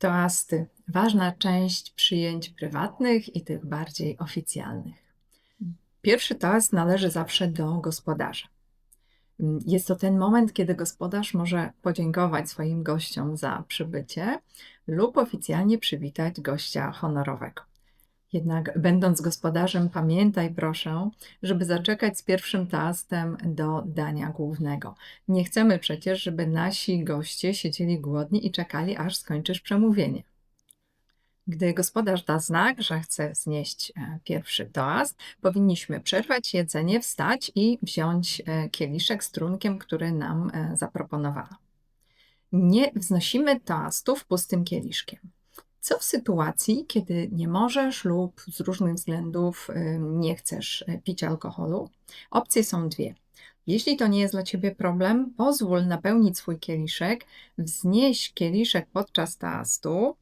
Toasty. Ważna część przyjęć prywatnych i tych bardziej oficjalnych. Pierwszy toast należy zawsze do gospodarza. Jest to ten moment, kiedy gospodarz może podziękować swoim gościom za przybycie lub oficjalnie przywitać gościa honorowego. Jednak, będąc gospodarzem, pamiętaj proszę, żeby zaczekać z pierwszym toastem do dania głównego. Nie chcemy przecież, żeby nasi goście siedzieli głodni i czekali, aż skończysz przemówienie. Gdy gospodarz da znak, że chce znieść e, pierwszy toast, powinniśmy przerwać jedzenie, wstać i wziąć e, kieliszek z trunkiem, który nam e, zaproponowano. Nie wznosimy toastów pustym kieliszkiem. Co w sytuacji, kiedy nie możesz lub z różnych względów nie chcesz pić alkoholu? Opcje są dwie. Jeśli to nie jest dla Ciebie problem, pozwól napełnić swój kieliszek, wznieś kieliszek podczas toastu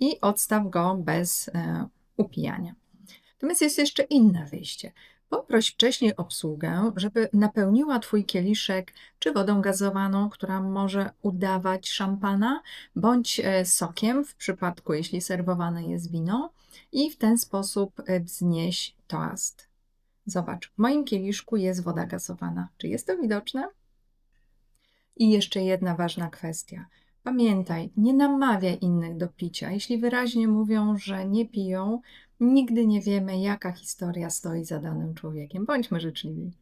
i odstaw go bez e, upijania. Natomiast jest jeszcze inne wyjście. Poproś wcześniej obsługę, żeby napełniła Twój kieliszek czy wodą gazowaną, która może udawać szampana, bądź e, sokiem, w przypadku jeśli serwowane jest wino, i w ten sposób e, wznieś toast. Zobacz, w moim kieliszku jest woda gazowana. Czy jest to widoczne? I jeszcze jedna ważna kwestia. Pamiętaj, nie namawiaj innych do picia. Jeśli wyraźnie mówią, że nie piją, nigdy nie wiemy, jaka historia stoi za danym człowiekiem. Bądźmy życzliwi.